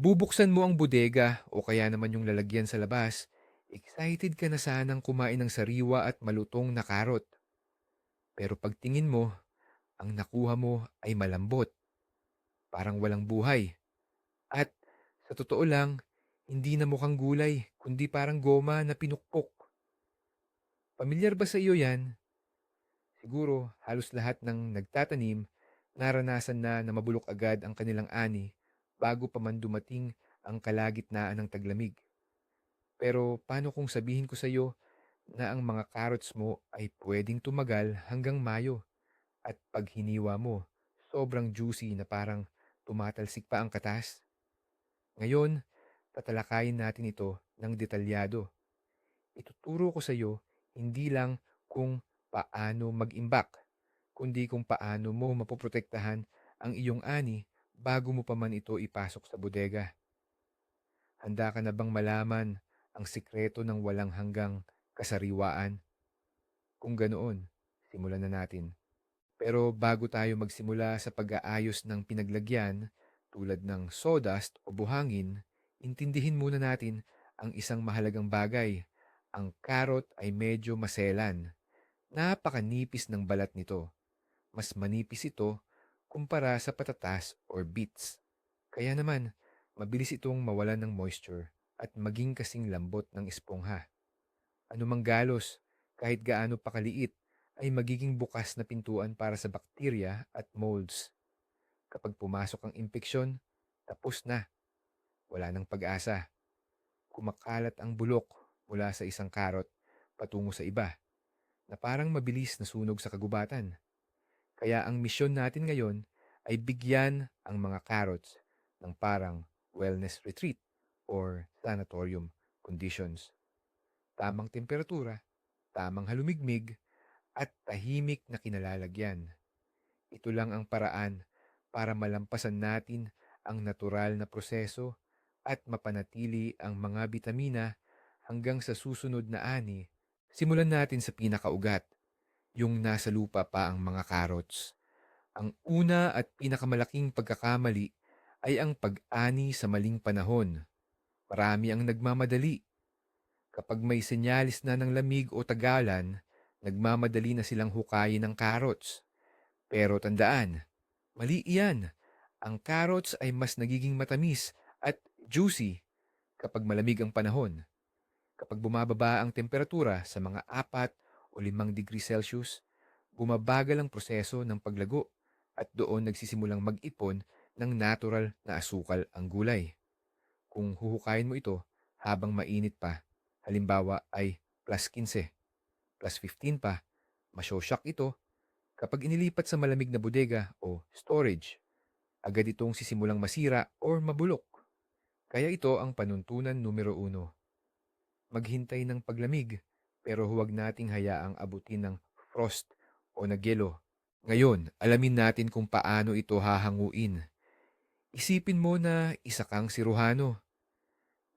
Bubuksan mo ang bodega o kaya naman yung lalagyan sa labas, excited ka na sanang kumain ng sariwa at malutong na karot. Pero pagtingin mo, ang nakuha mo ay malambot, parang walang buhay. At sa totoo lang, hindi na mukhang gulay, kundi parang goma na pinukpok. Pamilyar ba sa iyo yan? Siguro halos lahat ng nagtatanim naranasan na na mabulok agad ang kanilang ani bago pa man dumating ang kalagitnaan ng taglamig. Pero paano kung sabihin ko sa iyo na ang mga carrots mo ay pwedeng tumagal hanggang Mayo at pag hiniwa mo, sobrang juicy na parang tumatalsik pa ang katas? Ngayon, tatalakayin natin ito ng detalyado. Ituturo ko sa iyo hindi lang kung paano mag-imbak, kundi kung paano mo mapoprotektahan ang iyong ani bago mo pa man ito ipasok sa bodega. Handa ka na bang malaman ang sikreto ng walang hanggang kasariwaan? Kung ganoon, simulan na natin. Pero bago tayo magsimula sa pag-aayos ng pinaglagyan, tulad ng sawdust o buhangin, intindihin muna natin ang isang mahalagang bagay. Ang carrot ay medyo maselan. Napakanipis ng balat nito. Mas manipis ito kumpara sa patatas or beets. Kaya naman, mabilis itong mawalan ng moisture at maging kasing lambot ng espongha. Anumang galos, kahit gaano pa kaliit, ay magiging bukas na pintuan para sa bakterya at molds. Kapag pumasok ang impeksyon, tapos na. Wala nang pag-asa. Kumakalat ang bulok mula sa isang karot patungo sa iba na parang mabilis na sunog sa kagubatan. Kaya ang misyon natin ngayon ay bigyan ang mga carrots ng parang wellness retreat or sanatorium conditions. Tamang temperatura, tamang halumigmig, at tahimik na kinalalagyan. Ito lang ang paraan para malampasan natin ang natural na proseso at mapanatili ang mga bitamina hanggang sa susunod na ani. Simulan natin sa pinakaugat, yung nasa lupa pa ang mga carrots. Ang una at pinakamalaking pagkakamali ay ang pag-ani sa maling panahon. Marami ang nagmamadali. Kapag may senyalis na ng lamig o tagalan, nagmamadali na silang hukayin ng carrots. Pero tandaan, mali iyan. Ang carrots ay mas nagiging matamis at juicy kapag malamig ang panahon. Kapag bumababa ang temperatura sa mga 4 o 5 degrees Celsius, bumabagal ang proseso ng paglago at doon nagsisimulang mag-ipon ng natural na asukal ang gulay. Kung huhukayin mo ito habang mainit pa, halimbawa ay plus 15, plus 15 pa, masyosyak ito kapag inilipat sa malamig na bodega o storage. Agad itong sisimulang masira or mabulok. Kaya ito ang panuntunan numero uno. Maghintay ng paglamig pero huwag nating hayaang abutin ng frost o nagyelo ngayon, alamin natin kung paano ito hahanguin. Isipin mo na isa kang siruhano.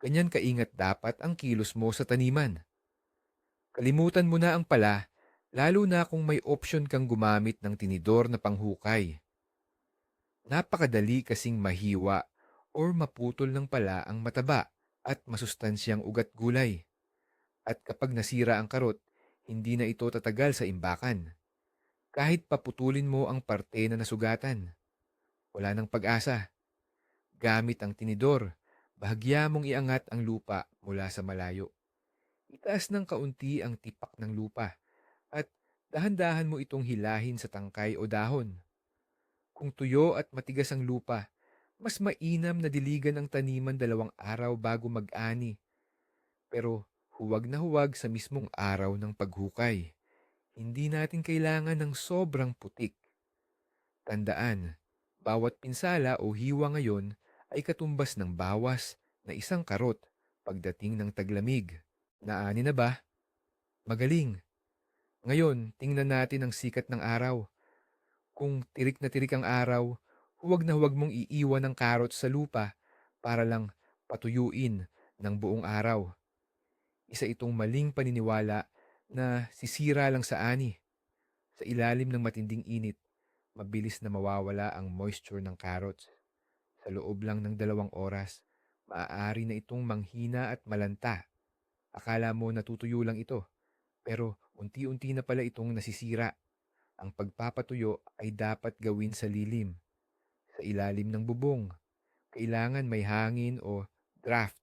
Ganyan kaingat dapat ang kilos mo sa taniman. Kalimutan mo na ang pala, lalo na kung may option kang gumamit ng tinidor na panghukay. Napakadali kasing mahiwa or maputol ng pala ang mataba at masustansyang ugat gulay. At kapag nasira ang karot, hindi na ito tatagal sa imbakan kahit paputulin mo ang parte na nasugatan. Wala nang pag-asa. Gamit ang tinidor, bahagya mong iangat ang lupa mula sa malayo. Itaas ng kaunti ang tipak ng lupa at dahan-dahan mo itong hilahin sa tangkay o dahon. Kung tuyo at matigas ang lupa, mas mainam na diligan ang taniman dalawang araw bago mag-ani. Pero huwag na huwag sa mismong araw ng paghukay. Hindi natin kailangan ng sobrang putik. Tandaan, bawat pinsala o hiwa ngayon ay katumbas ng bawas na isang karot pagdating ng taglamig. Naani na ba? Magaling. Ngayon, tingnan natin ang sikat ng araw. Kung tirik na tirik ang araw, huwag na huwag mong iiwan ng karot sa lupa para lang patuyuin ng buong araw. Isa itong maling paniniwala na sisira lang sa ani. Sa ilalim ng matinding init, mabilis na mawawala ang moisture ng carrots. Sa loob lang ng dalawang oras, maaari na itong manghina at malanta. Akala mo natutuyo lang ito, pero unti-unti na pala itong nasisira. Ang pagpapatuyo ay dapat gawin sa lilim, sa ilalim ng bubong. Kailangan may hangin o draft.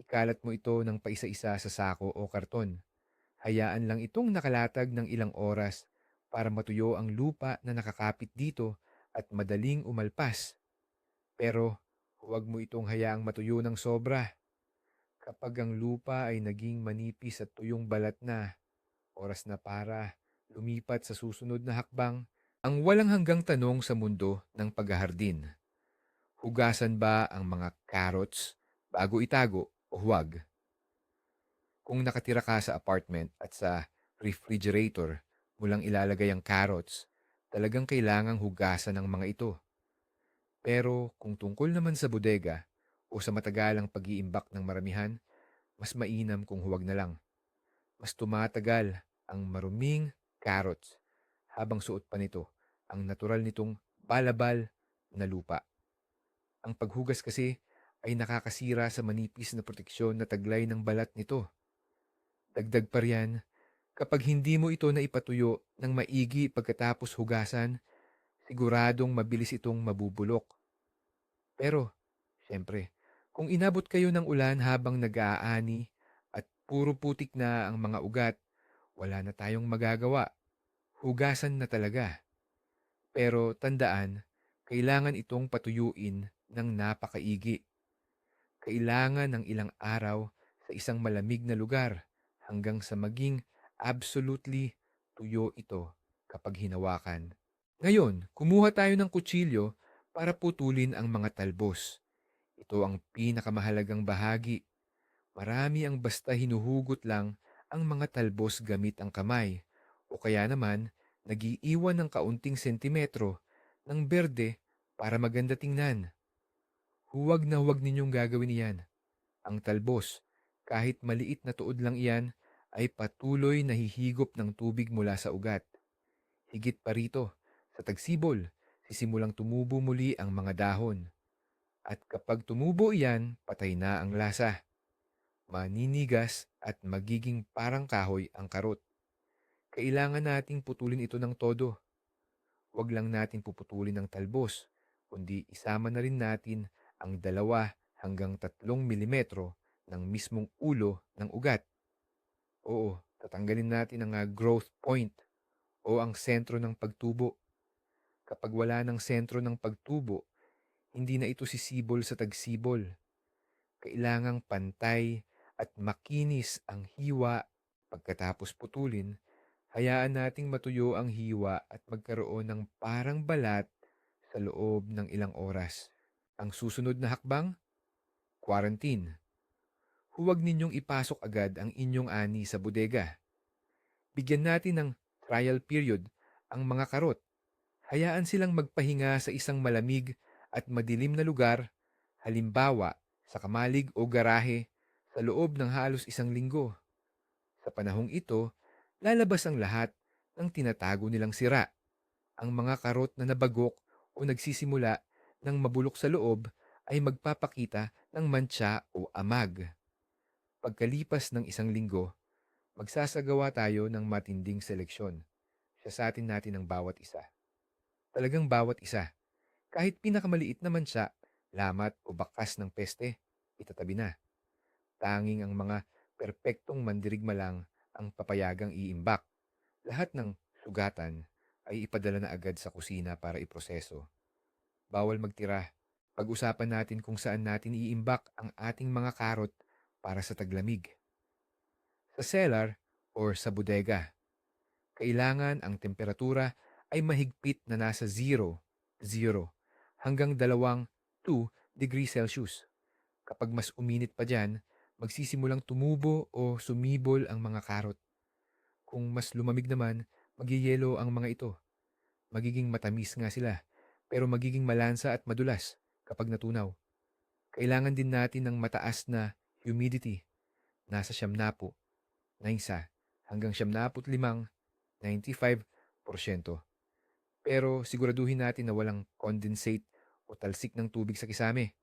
Ikalat mo ito ng paisa-isa sa sako o karton. Hayaan lang itong nakalatag ng ilang oras para matuyo ang lupa na nakakapit dito at madaling umalpas. Pero huwag mo itong hayaang matuyo ng sobra. Kapag ang lupa ay naging manipis at tuyong balat na, oras na para lumipat sa susunod na hakbang, ang walang hanggang tanong sa mundo ng paghahardin. Hugasan ba ang mga carrots bago itago huwag? Kung nakatira ka sa apartment at sa refrigerator mo ilalagay ang carrots, talagang kailangang hugasan ang mga ito. Pero kung tungkol naman sa bodega o sa matagalang pag-iimbak ng maramihan, mas mainam kung huwag na lang. Mas tumatagal ang maruming carrots habang suot pa nito ang natural nitong balabal na lupa. Ang paghugas kasi ay nakakasira sa manipis na proteksyon na taglay ng balat nito. Dagdag pa riyan, kapag hindi mo ito na ipatuyo ng maigi pagkatapos hugasan, siguradong mabilis itong mabubulok. Pero, syempre, kung inabot kayo ng ulan habang nag-aani at puro putik na ang mga ugat, wala na tayong magagawa. Hugasan na talaga. Pero tandaan, kailangan itong patuyuin ng napakaigi. Kailangan ng ilang araw sa isang malamig na lugar hanggang sa maging absolutely tuyo ito kapag hinawakan. Ngayon, kumuha tayo ng kutsilyo para putulin ang mga talbos. Ito ang pinakamahalagang bahagi. Marami ang basta hinuhugot lang ang mga talbos gamit ang kamay o kaya naman nagiiwan ng kaunting sentimetro ng berde para maganda tingnan. Huwag na huwag ninyong gagawin iyan. Ang talbos, kahit maliit na tuod lang iyan, ay patuloy na hihigop ng tubig mula sa ugat. Higit pa rito, sa tagsibol, sisimulang tumubo muli ang mga dahon. At kapag tumubo iyan, patay na ang lasa. Maninigas at magiging parang kahoy ang karot. Kailangan nating putulin ito ng todo. Huwag lang natin puputulin ng talbos, kundi isama na rin natin ang dalawa hanggang tatlong milimetro ng mismong ulo ng ugat. Oo, tatanggalin natin ang uh, growth point o ang sentro ng pagtubo. Kapag wala ng sentro ng pagtubo, hindi na ito sisibol sa tagsibol. Kailangang pantay at makinis ang hiwa pagkatapos putulin, hayaan nating matuyo ang hiwa at magkaroon ng parang balat sa loob ng ilang oras. Ang susunod na hakbang? Quarantine. Huwag ninyong ipasok agad ang inyong ani sa bodega. Bigyan natin ng trial period ang mga karot. Hayaan silang magpahinga sa isang malamig at madilim na lugar, halimbawa sa kamalig o garahe, sa loob ng halos isang linggo. Sa panahong ito, lalabas ang lahat ng tinatago nilang sira. Ang mga karot na nabagok o nagsisimula ng mabulok sa loob ay magpapakita ng mantsa o amag. Pagkalipas ng isang linggo, magsasagawa tayo ng matinding seleksyon. Siya sa atin natin ang bawat isa. Talagang bawat isa. Kahit pinakamaliit na mantsa, lamat o bakas ng peste, itatabi na. Tanging ang mga perpektong mandirigma lang ang papayagang iimbak. Lahat ng sugatan ay ipadala na agad sa kusina para iproseso Bawal magtira. Pag-usapan natin kung saan natin iimbak ang ating mga karot para sa taglamig. Sa cellar or sa bodega, kailangan ang temperatura ay mahigpit na nasa 0, 0 hanggang 2, 2 degrees Celsius. Kapag mas uminit pa dyan, magsisimulang tumubo o sumibol ang mga karot. Kung mas lumamig naman, magyeyelo ang mga ito. Magiging matamis nga sila pero magiging malansa at madulas kapag natunaw. Kailangan din natin ng mataas na humidity, nasa siyam na po, na isa, hanggang siyam na 95%. Pero siguraduhin natin na walang condensate o talsik ng tubig sa kisame.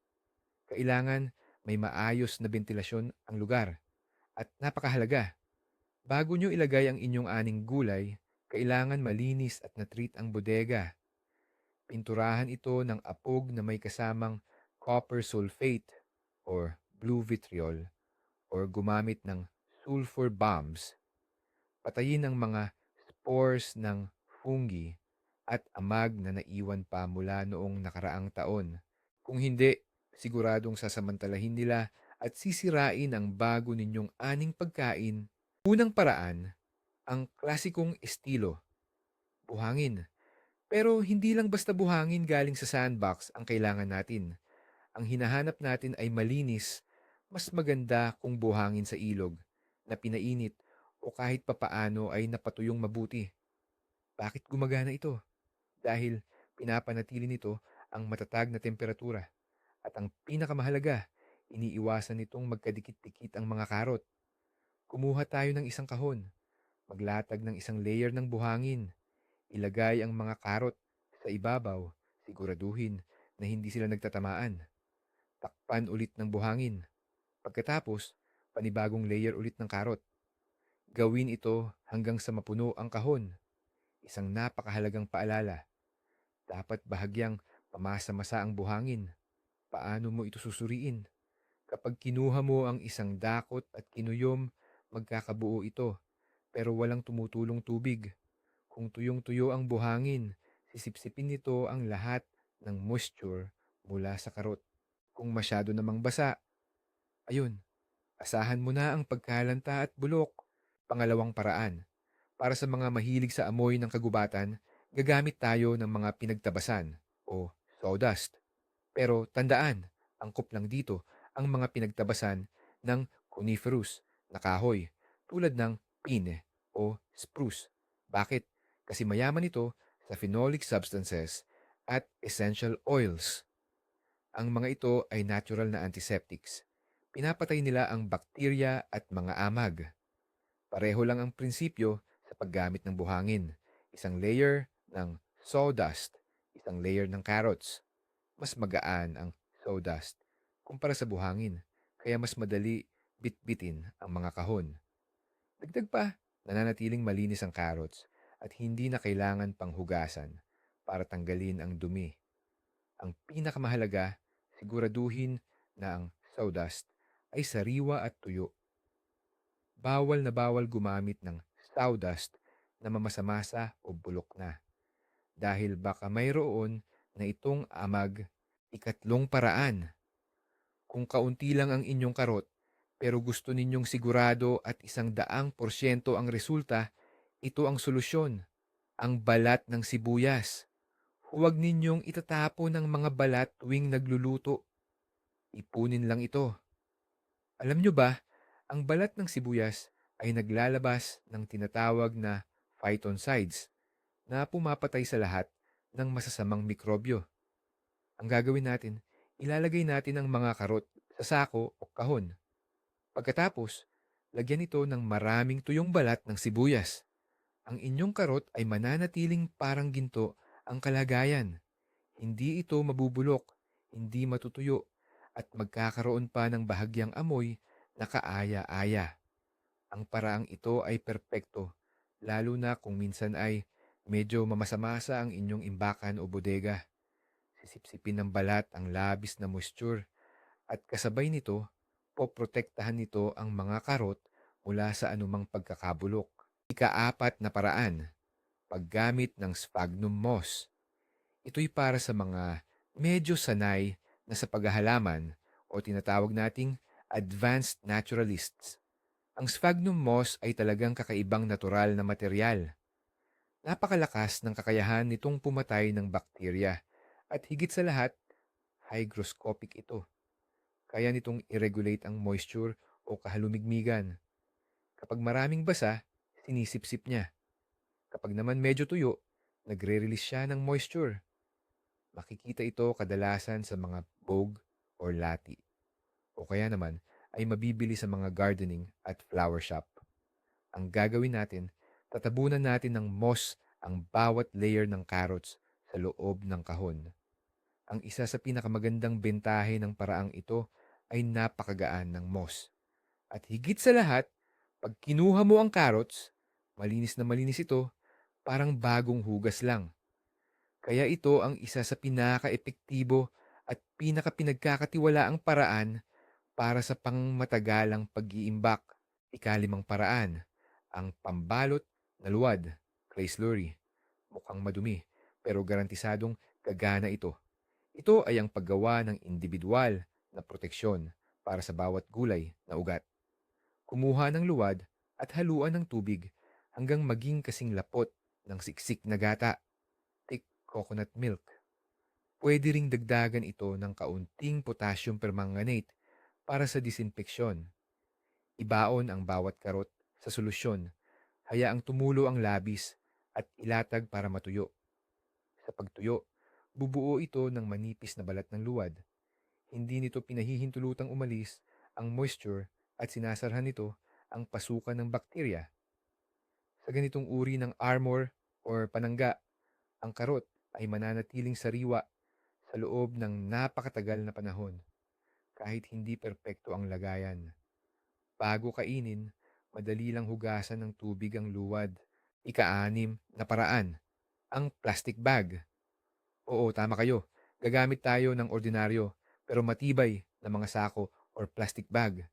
Kailangan may maayos na bentilasyon ang lugar. At napakahalaga, bago nyo ilagay ang inyong aning gulay, kailangan malinis at natreat ang bodega. Pinturahan ito ng apog na may kasamang copper sulfate or blue vitriol or gumamit ng sulfur bombs. Patayin ang mga spores ng fungi at amag na naiwan pa mula noong nakaraang taon. Kung hindi, siguradong sasamantalahin nila at sisirain ang bago ninyong aning pagkain. Unang paraan, ang klasikong estilo. Buhangin. Pero hindi lang basta buhangin galing sa sandbox ang kailangan natin. Ang hinahanap natin ay malinis, mas maganda kung buhangin sa ilog, na pinainit o kahit papaano ay napatuyong mabuti. Bakit gumagana ito? Dahil pinapanatili nito ang matatag na temperatura. At ang pinakamahalaga, iniiwasan nitong magkadikit-dikit ang mga karot. Kumuha tayo ng isang kahon. Maglatag ng isang layer ng buhangin. Ilagay ang mga karot sa ibabaw. Siguraduhin na hindi sila nagtatamaan. Takpan ulit ng buhangin. Pagkatapos, panibagong layer ulit ng karot. Gawin ito hanggang sa mapuno ang kahon. Isang napakahalagang paalala. Dapat bahagyang pamasa-masa ang buhangin. Paano mo ito susuriin? Kapag kinuha mo ang isang dakot at kinuyom, magkakabuo ito, pero walang tumutulong tubig. Kung tuyong-tuyo ang buhangin, sisipsipin nito ang lahat ng moisture mula sa karot. Kung masyado namang basa, ayun, asahan mo na ang pagkalanta at bulok. Pangalawang paraan, para sa mga mahilig sa amoy ng kagubatan, gagamit tayo ng mga pinagtabasan o sawdust. Pero tandaan, angkop lang dito ang mga pinagtabasan ng coniferous na kahoy tulad ng pine o spruce. Bakit? Kasi mayaman ito sa phenolic substances at essential oils. Ang mga ito ay natural na antiseptics. Pinapatay nila ang bakterya at mga amag. Pareho lang ang prinsipyo sa paggamit ng buhangin. Isang layer ng sawdust, isang layer ng carrots. Mas magaan ang sawdust kumpara sa buhangin, kaya mas madali bitbitin ang mga kahon. Dagdag pa, nananatiling malinis ang carrots at hindi na kailangan pang hugasan para tanggalin ang dumi. Ang pinakamahalaga, siguraduhin na ang sawdust ay sariwa at tuyo. Bawal na bawal gumamit ng sawdust na mamasamasa o bulok na. Dahil baka mayroon na itong amag ikatlong paraan. Kung kaunti lang ang inyong karot, pero gusto ninyong sigurado at isang daang porsyento ang resulta, ito ang solusyon, ang balat ng sibuyas. Huwag ninyong itatapo ng mga balat tuwing nagluluto. Ipunin lang ito. Alam nyo ba, ang balat ng sibuyas ay naglalabas ng tinatawag na phytoncides na pumapatay sa lahat ng masasamang mikrobyo. Ang gagawin natin, ilalagay natin ang mga karot sa sako o kahon. Pagkatapos, lagyan ito ng maraming tuyong balat ng sibuyas. Ang inyong karot ay mananatiling parang ginto ang kalagayan. Hindi ito mabubulok, hindi matutuyo, at magkakaroon pa ng bahagyang amoy na kaaya-aya. Ang paraang ito ay perpekto, lalo na kung minsan ay medyo mamasamasa ang inyong imbakan o bodega. Sisipsipin ng balat ang labis na moisture at kasabay nito, poprotektahan nito ang mga karot mula sa anumang pagkakabulok. Ikaapat na paraan, paggamit ng sphagnum moss. Ito'y para sa mga medyo sanay na sa paghahalaman o tinatawag nating advanced naturalists. Ang sphagnum moss ay talagang kakaibang natural na material. Napakalakas ng kakayahan nitong pumatay ng bakterya at higit sa lahat, hygroscopic ito. Kaya nitong i-regulate ang moisture o kahalumigmigan. Kapag maraming basa, sinisipsip niya. Kapag naman medyo tuyo, nagre-release siya ng moisture. Makikita ito kadalasan sa mga bog or lati. O kaya naman ay mabibili sa mga gardening at flower shop. Ang gagawin natin, tatabunan natin ng moss ang bawat layer ng carrots sa loob ng kahon. Ang isa sa pinakamagandang bentahe ng paraang ito ay napakagaan ng moss. At higit sa lahat, pag kinuha mo ang carrots, malinis na malinis ito, parang bagong hugas lang. Kaya ito ang isa sa pinaka-epektibo at pinaka-pinagkakatiwalaang paraan para sa pangmatagalang pag-iimbak. Ikalimang paraan, ang pambalot na luwad, clay slurry. Mukhang madumi, pero garantisadong gagana ito. Ito ay ang paggawa ng individual na proteksyon para sa bawat gulay na ugat. Kumuha ng luwad at haluan ng tubig hanggang maging kasing lapot ng siksik na gata, thick coconut milk. Pwede ring dagdagan ito ng kaunting potassium permanganate para sa disinfeksyon. Ibaon ang bawat karot sa solusyon, hayaang tumulo ang labis at ilatag para matuyo. Sa pagtuyo, bubuo ito ng manipis na balat ng luwad. Hindi nito pinahihintulutang umalis ang moisture at sinasarhan nito ang pasukan ng bakterya. Sa ganitong uri ng armor or panangga, ang karot ay mananatiling sariwa sa loob ng napakatagal na panahon kahit hindi perpekto ang lagayan. Bago kainin, madali lang hugasan ng tubig ang luwad. Ika-anim na paraan, ang plastic bag. Oo, tama kayo. Gagamit tayo ng ordinaryo pero matibay na mga sako or plastic bag.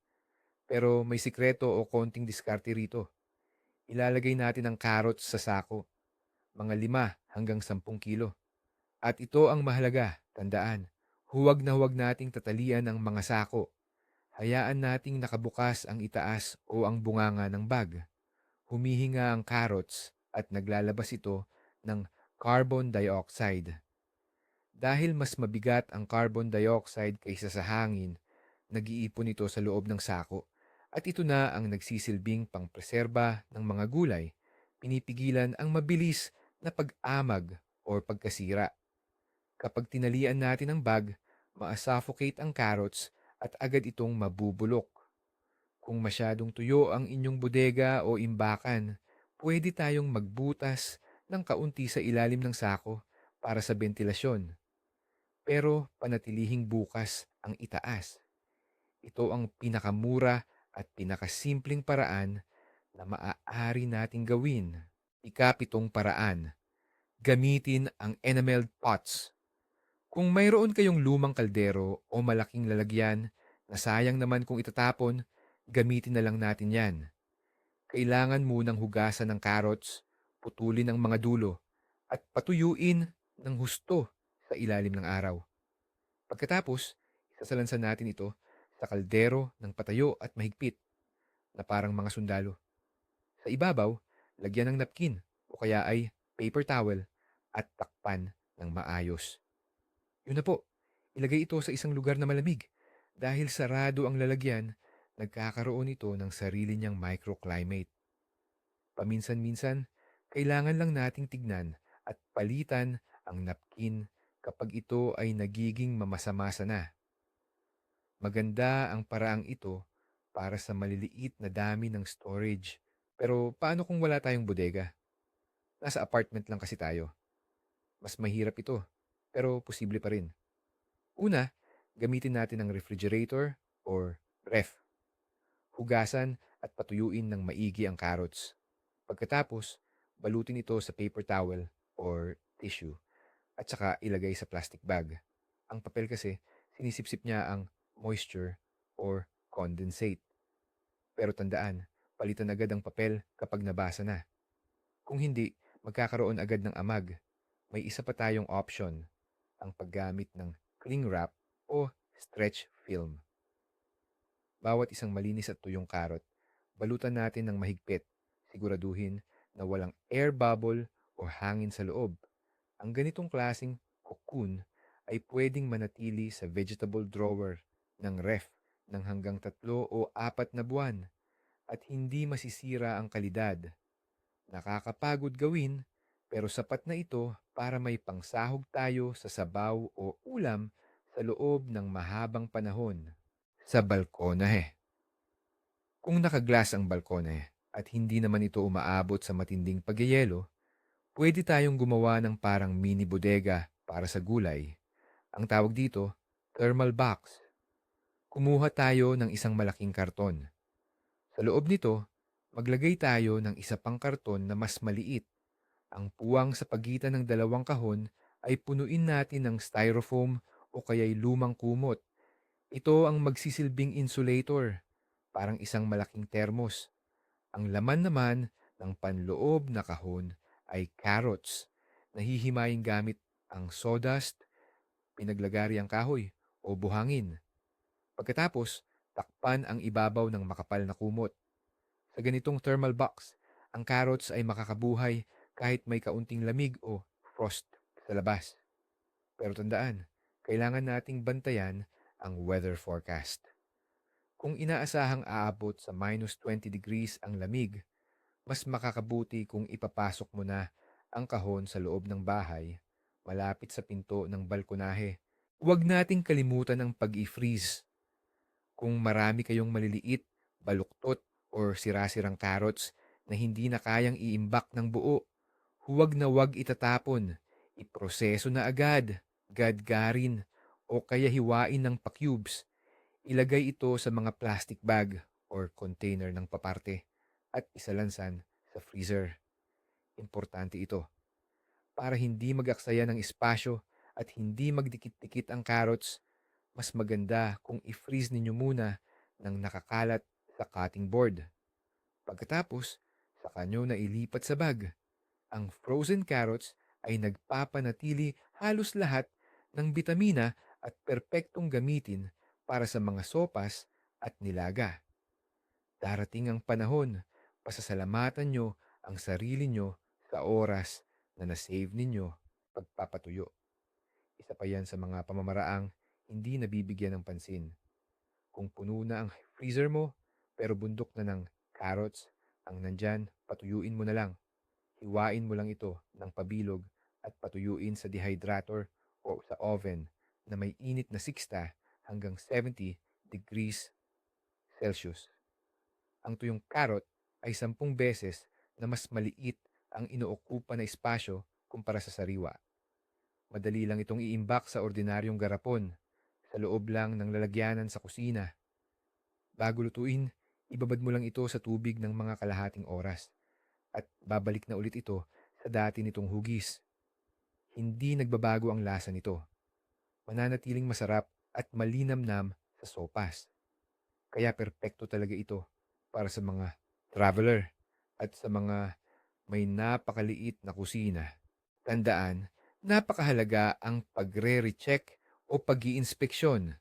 Pero may sikreto o konting diskarte rito. Ilalagay natin ang carrots sa sako. Mga lima hanggang sampung kilo. At ito ang mahalaga, tandaan. Huwag na huwag nating tatalian ang mga sako. Hayaan nating nakabukas ang itaas o ang bunganga ng bag. Humihinga ang carrots at naglalabas ito ng carbon dioxide. Dahil mas mabigat ang carbon dioxide kaysa sa hangin, nag-iipon ito sa loob ng sako at ito na ang nagsisilbing pangpreserba ng mga gulay, pinipigilan ang mabilis na pag-amag o pagkasira. Kapag tinalian natin ang bag, ma-suffocate ang carrots at agad itong mabubulok. Kung masyadong tuyo ang inyong bodega o imbakan, pwede tayong magbutas ng kaunti sa ilalim ng sako para sa ventilasyon. Pero panatilihing bukas ang itaas. Ito ang pinakamura at pinakasimpleng paraan na maaari nating gawin. Ikapitong paraan. Gamitin ang enameled pots. Kung mayroon kayong lumang kaldero o malaking lalagyan na sayang naman kung itatapon, gamitin na lang natin yan. Kailangan munang hugasan ng carrots, putulin ang mga dulo, at patuyuin ng husto sa ilalim ng araw. Pagkatapos, isasalansan natin ito sa kaldero ng patayo at mahigpit na parang mga sundalo. Sa ibabaw, lagyan ng napkin o kaya ay paper towel at takpan ng maayos. Yun na po, ilagay ito sa isang lugar na malamig. Dahil sarado ang lalagyan, nagkakaroon ito ng sarili niyang microclimate. Paminsan-minsan, kailangan lang nating tignan at palitan ang napkin kapag ito ay nagiging mamasamasa na. Maganda ang paraang ito para sa maliliit na dami ng storage. Pero paano kung wala tayong bodega? Nasa apartment lang kasi tayo. Mas mahirap ito, pero posible pa rin. Una, gamitin natin ang refrigerator or ref. Hugasan at patuyuin ng maigi ang carrots. Pagkatapos, balutin ito sa paper towel or tissue at saka ilagay sa plastic bag. Ang papel kasi, sinisipsip niya ang moisture or condensate. Pero tandaan, palitan agad ang papel kapag nabasa na. Kung hindi, magkakaroon agad ng amag. May isa pa tayong option, ang paggamit ng cling wrap o stretch film. Bawat isang malinis at tuyong karot, balutan natin ng mahigpit, siguraduhin na walang air bubble o hangin sa loob. Ang ganitong klasing cocoon ay pwedeng manatili sa vegetable drawer ng ref ng hanggang tatlo o apat na buwan at hindi masisira ang kalidad. Nakakapagod gawin pero sapat na ito para may pangsahog tayo sa sabaw o ulam sa loob ng mahabang panahon sa balkonahe. Kung nakaglas ang balkonahe at hindi naman ito umaabot sa matinding pagyayelo, pwede tayong gumawa ng parang mini bodega para sa gulay. Ang tawag dito, thermal box. Kumuha tayo ng isang malaking karton. Sa loob nito, maglagay tayo ng isa pang karton na mas maliit. Ang puwang sa pagitan ng dalawang kahon ay punuin natin ng styrofoam o kaya'y lumang kumot. Ito ang magsisilbing insulator, parang isang malaking termos. Ang laman naman ng panloob na kahon ay carrots. Nahihimayin gamit ang sawdust, pinaglagari ang kahoy o buhangin. Pagkatapos, takpan ang ibabaw ng makapal na kumot. Sa ganitong thermal box, ang carrots ay makakabuhay kahit may kaunting lamig o frost sa labas. Pero tandaan, kailangan nating bantayan ang weather forecast. Kung inaasahang aabot sa minus 20 degrees ang lamig, mas makakabuti kung ipapasok mo na ang kahon sa loob ng bahay, malapit sa pinto ng balkonahe. Huwag nating kalimutan ang pag-i-freeze. Kung marami kayong maliliit, baluktot, or sirasirang carrots na hindi na kayang iimbak ng buo, huwag na huwag itatapon. Iproseso na agad, gadgarin, o kaya hiwain ng pa-cubes. Ilagay ito sa mga plastic bag or container ng paparte at isalansan sa freezer. Importante ito para hindi mag-aksaya ng espasyo at hindi magdikit-dikit ang carrots, mas maganda kung i-freeze ninyo muna ng nakakalat sa cutting board. Pagkatapos, saka nyo na ilipat sa bag. Ang frozen carrots ay nagpapanatili halos lahat ng bitamina at perpektong gamitin para sa mga sopas at nilaga. Darating ang panahon, pasasalamatan nyo ang sarili nyo sa oras na nasave ninyo pagpapatuyo. Isa pa yan sa mga pamamaraang hindi nabibigyan ng pansin. Kung puno na ang freezer mo, pero bundok na ng carrots, ang nandyan, patuyuin mo na lang. Hiwain mo lang ito ng pabilog at patuyuin sa dehydrator o sa oven na may init na 60 hanggang 70 degrees Celsius. Ang tuyong carrot ay 10 beses na mas maliit ang inookupa na espasyo kumpara sa sariwa. Madali lang itong iimbak sa ordinaryong garapon, sa loob lang ng lalagyanan sa kusina. Bago lutuin, ibabad mo lang ito sa tubig ng mga kalahating oras at babalik na ulit ito sa dati nitong hugis. Hindi nagbabago ang lasa nito. Mananatiling masarap at malinamnam sa sopas. Kaya perpekto talaga ito para sa mga traveler at sa mga may napakaliit na kusina. Tandaan, napakahalaga ang pagre-recheck o pag inspeksyon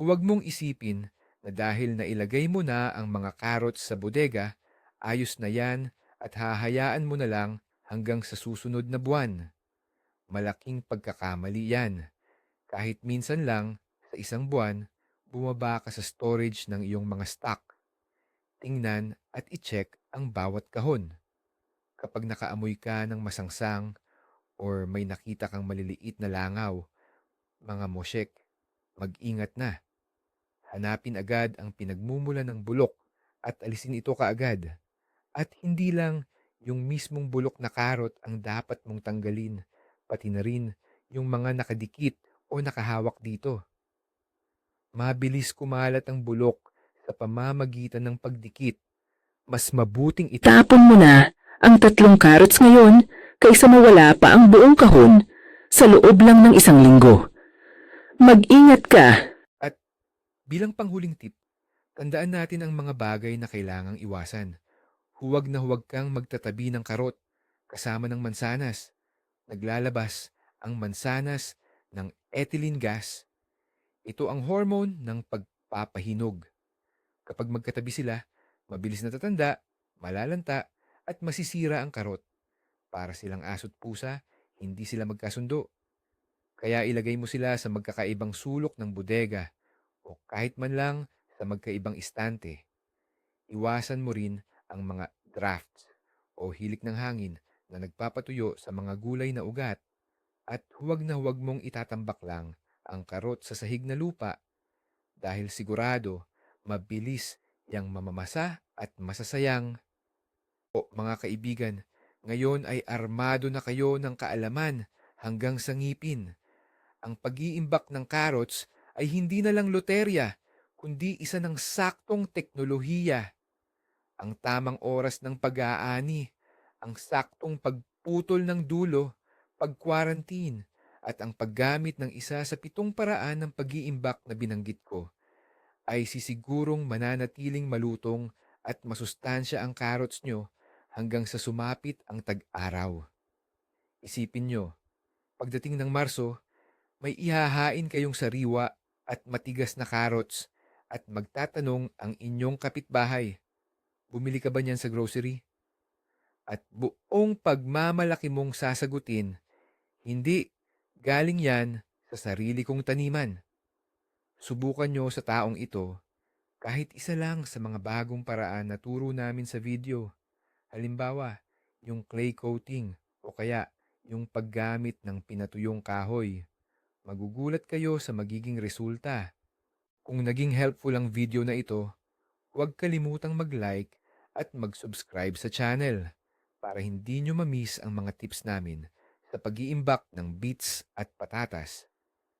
Huwag mong isipin na dahil nailagay mo na ang mga carrots sa bodega, ayos na yan at hahayaan mo na lang hanggang sa susunod na buwan. Malaking pagkakamali yan. Kahit minsan lang, sa isang buwan, bumaba ka sa storage ng iyong mga stock. Tingnan at i-check ang bawat kahon. Kapag nakaamoy ka ng masangsang or may nakita kang maliliit na langaw, mga moshek, mag-ingat na. Hanapin agad ang pinagmumula ng bulok at alisin ito kaagad. At hindi lang yung mismong bulok na karot ang dapat mong tanggalin, pati na rin yung mga nakadikit o nakahawak dito. Mabilis kumalat ang bulok sa pamamagitan ng pagdikit. Mas mabuting ito Tapon mo na ang tatlong carrots ngayon kaysa mawala pa ang buong kahon sa loob lang ng isang linggo. Mag-ingat ka. Bilang panghuling tip, tandaan natin ang mga bagay na kailangang iwasan. Huwag na huwag kang magtatabi ng karot kasama ng mansanas. Naglalabas ang mansanas ng ethylene gas. Ito ang hormone ng pagpapahinog. Kapag magkatabi sila, mabilis na tatanda, malalanta, at masisira ang karot. Para silang aso't pusa, hindi sila magkasundo. Kaya ilagay mo sila sa magkakaibang sulok ng bodega o kahit man lang sa magkaibang istante. Iwasan mo rin ang mga drafts o hilik ng hangin na nagpapatuyo sa mga gulay na ugat at huwag na huwag mong itatambak lang ang karot sa sahig na lupa dahil sigurado mabilis yang mamamasa at masasayang. O mga kaibigan, ngayon ay armado na kayo ng kaalaman hanggang sa ngipin. Ang pag-iimbak ng carrots ay hindi na lang loterya, kundi isa ng saktong teknolohiya. Ang tamang oras ng pag-aani, ang saktong pagputol ng dulo, pag-quarantine, at ang paggamit ng isa sa pitong paraan ng pag-iimbak na binanggit ko ay sisigurong mananatiling malutong at masustansya ang carrots nyo hanggang sa sumapit ang tag-araw. Isipin nyo, pagdating ng Marso, may ihahain kayong sariwa at matigas na carrots at magtatanong ang inyong kapitbahay, bumili ka ba niyan sa grocery? At buong pagmamalaki mong sasagutin, hindi galing yan sa sarili kong taniman. Subukan nyo sa taong ito kahit isa lang sa mga bagong paraan na turo namin sa video. Halimbawa, yung clay coating o kaya yung paggamit ng pinatuyong kahoy. Magugulat kayo sa magiging resulta. Kung naging helpful ang video na ito, huwag kalimutang mag-like at mag-subscribe sa channel para hindi nyo ma-miss ang mga tips namin sa pag-iimbak ng beets at patatas.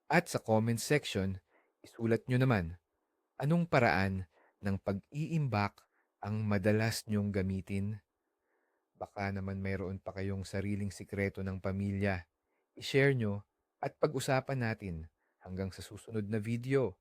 At sa comment section, isulat nyo naman anong paraan ng pag-iimbak ang madalas nyong gamitin. Baka naman mayroon pa kayong sariling sikreto ng pamilya. I-share nyo at pag-usapan natin hanggang sa susunod na video.